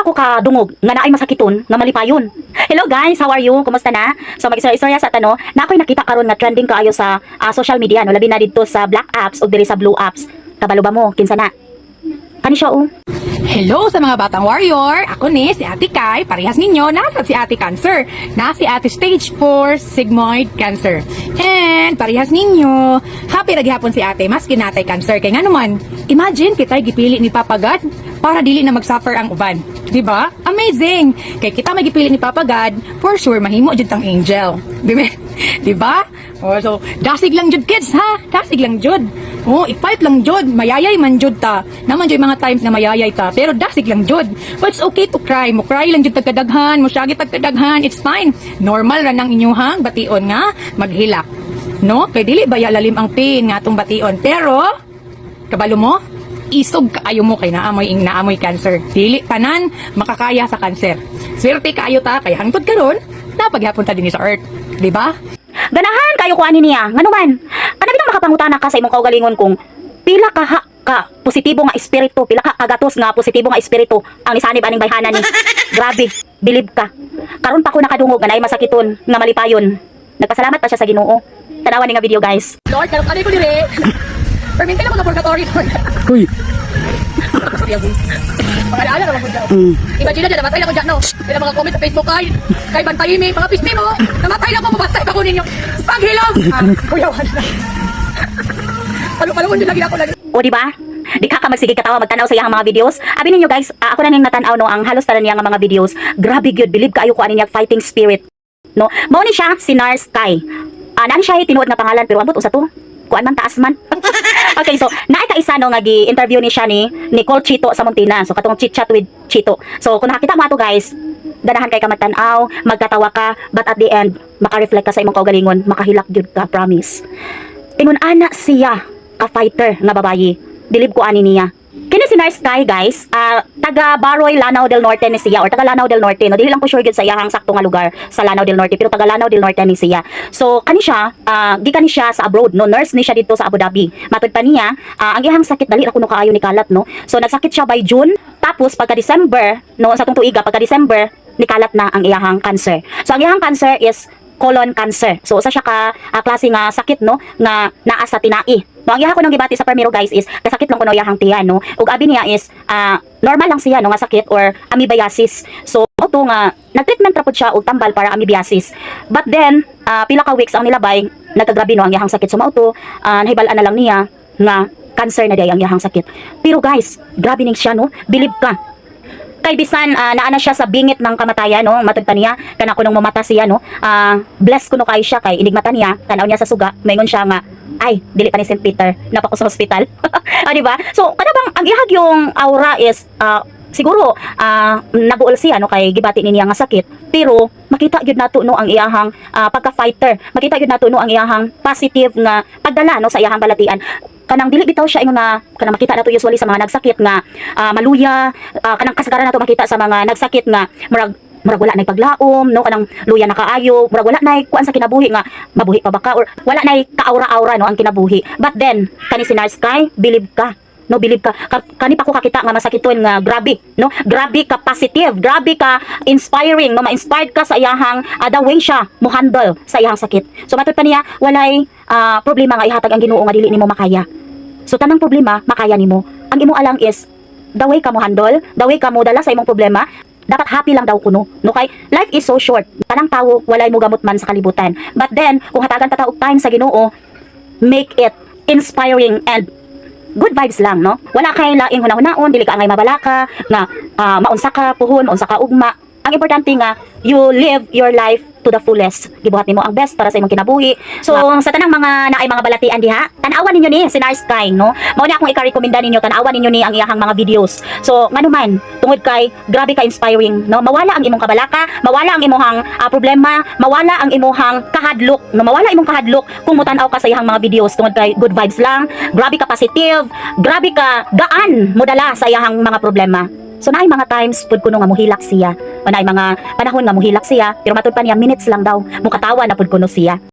pa ko ka dungog nga naay masakiton nga malipayon. Hello guys, how are you? Kumusta na? So mag-istorya sa tano, na ako'y nakita karon nga trending kaayo sa ah, social media no, labi na didto sa black apps o diri sa blue apps. Kabalo ba mo? Kinsa na? Kani siya oh. Hello sa mga batang warrior! Ako ni, si Ate Kai. Parehas ninyo, nasa si Ate Cancer. Na si Ate Stage 4 Sigmoid Cancer. And parehas ninyo, happy na gihapon si Ate, maski natay cancer. Kaya nga naman, imagine kita'y gipili ni Papa God para dili na mag-suffer ang uban. Di ba? Amazing! Kay kita may gipili ni Papa God, for sure, mahimo jud tang angel. Di ba? Di ba? Oh, so, dasig lang jud kids ha. Dasig lang jud. Oh, i-fight lang jud. Mayayay man jud ta. Naman jud mga times na mayayay ta. Pero dasig lang jud. But it's okay to cry. Mo cry lang jud tagkadaghan. Mo syagi tagkadaghan. It's fine. Normal ra nang inyuhang bation nga maghilak. No? Kay dili baya lalim ang pain nga atong bation. Pero kabalo mo, isog kaayo mo kay naamoy ing naamoy cancer. Dili tanan makakaya sa cancer. Swerte kaayo ta kay hangtod karon napaghapon ta dinhi sa earth, di ba? Ganahan kayo ko ani niya. Ngano man? Makapangutana ka sa imong kaugalingon kung pila ka ha ka positibo nga espiritu, pila ka kagatos nga positibo nga espiritu ang isanib aning bayhanan ni. Grabe, bilib ka. Karon pa ko nakadungog nga naay masakiton nga malipayon. Nagpasalamat pa siya sa Ginoo. Tanawan ni nga video guys. Lord, karon kanay ko dire. Permintin mo sa purgatory, Lord. Uy, Pagalaala naman ko dyan. Imagine na dyan, namatay na ko dyan, no? Kaya mga comment sa Facebook kay, kay Bantay mi, mga pismi mo, namatay na ko, mamatay pa ko ninyo. Paghilom! Ah, kuyawan na. Palo-palungon nyo lagi ako lagi. O di ba? Di ka ka magsige katawa magtanaw sa iyang mga videos. Abi ninyo guys, ah, ako na ning natanaw no ang halos tanan niya nga mga videos. Grabe gyud, believe kaayo ko ani niya fighting spirit. No? Mao ni siya si Nars Sky. Ah, nani siya tinuod nga pangalan pero ambot usa to. Kuan man taas man. okay, so naay ka isa no nga gi-interview ni siya ni Nicole Chito sa Montina. So katong chit chat with Chito. So kung nakita mo ato guys, ganahan kay ka magtan-aw, magkatawa ka, but at the end, maka-reflect ka sa imong kaugalingon, makahilak gyud ka, promise. Ingon ana siya ka fighter nga babayi. Bilib ko ani niya. Kini si Nars Sky guys, ah, taga Baroy, Lanao del Norte ni siya or taga Lanao del Norte no. Dili lang ko sure gyud sa iyang sakto nga lugar sa Lanao del Norte pero taga Lanao del Norte ni siya. So kani siya, ah, gikan siya sa abroad no. Nurse ni siya dito sa Abu Dhabi. Matud pa niya, ah, ang iyang sakit dali ra kuno kaayo ni kalat no. So nagsakit siya by June tapos pagka December no sa tong tuiga pagka December nikalat na ang iyang cancer. So ang iyang cancer is colon cancer. So usa siya ka ah, klase nga sakit no nga naa sa tinai. No ang iyaha ko nang gibati sa permiro guys is kasakit lang kuno iyahang tiyan no. Ug abi niya is ah, normal lang siya no nga sakit or amoebiasis. So auto nga nagtreatment ra pud siya og tambal para amoebiasis. But then ah, pila ka weeks ang nilabay nagkagrabe no ang iyahang sakit. So mauto uh, nahibalan na lang niya nga cancer na day ang iyahang sakit. Pero guys, grabe ning siya no. Believe ka, kay bisan ah, naa na siya sa bingit ng kamatayan no? Matud pa niya. Kana kunong mamata siya no? Ah bless kuno kay siya kay inigmata niya. Tanaw niya sa suga. Maingon siya nga ay dili pa ni St. Peter. Napako sa hospital. Ah, di ba? So kada bang ang ihag yung aura is ah, siguro ah nabuol siya no? Kay gibati ni niya nga sakit. Pero makita gyud nato no ang iyahang ah, pagka-fighter. Makita gyud nato no ang iyahang positive nga pagdala no sa iyahang balatian kanang dili bitaw siya ingon nga kanang makita nato usually sa mga nagsakit nga ah, maluya ah, kanang kasagaran nato makita sa mga nagsakit nga murag murag wala nay paglaom no? Kanang luya na kaayo murag wala nay kuan sa kinabuhi nga mabuhi pa ba ka or wala nay kaawra-awra no ang kinabuhi. But then kani si Nars Sky believe ka no believe ka, ka kani pa ko kakita nga masakiton nga grabe no? Grabe ka positive grabe ka inspiring no? Ma-inspired ka sa iyahang uh, the way siya mo handle sa iyahang sakit. So matud pa niya walay ah, problema nga ihatag ang Ginoo nga dili nimo makaya So tanang problema makaya nimo. Ang imo alang is the way ka mo handle, the way ka mo dala sa imong problema, dapat happy lang daw kuno. No kay life is so short. Tanang tawo walay mo gamot man sa kalibutan. But then kung hatagan ta og time sa Ginoo, make it inspiring and good vibes lang, no? Wala kay laing hunahunahon, dili ka angay mabalaka, nga ah, maunsa ka puhon, maunsa ka ugma. Ang importante nga, you live your life to the fullest. Gibuhat nimo ang best para sa imong kinabuhi. So, sa tanang mga naay mga balatian diha, tanawan ninyo ni si Nars Sky, no? Mao na akong ika-recommenda ninyo tanawan ninyo ni ang iyahang mga videos. So, ngano man, tungod kay grabe ka inspiring, no? Mawala ang imong kabalaka, mawala ang imong ah, problema, mawala ang imong kahadlok, no? Mawala imong kahadlok kung mutan-aw ka sa iyahang mga videos tungod kay good vibes lang, grabe ka positive, grabe ka gaan modala sa iyahang mga problema. So naay mga times pud kuno nga muhilak siya. Naay mga panahon nga muhilak siya, pero matud pa niya minutes lang daw. Mukatawa na pud kuno siya.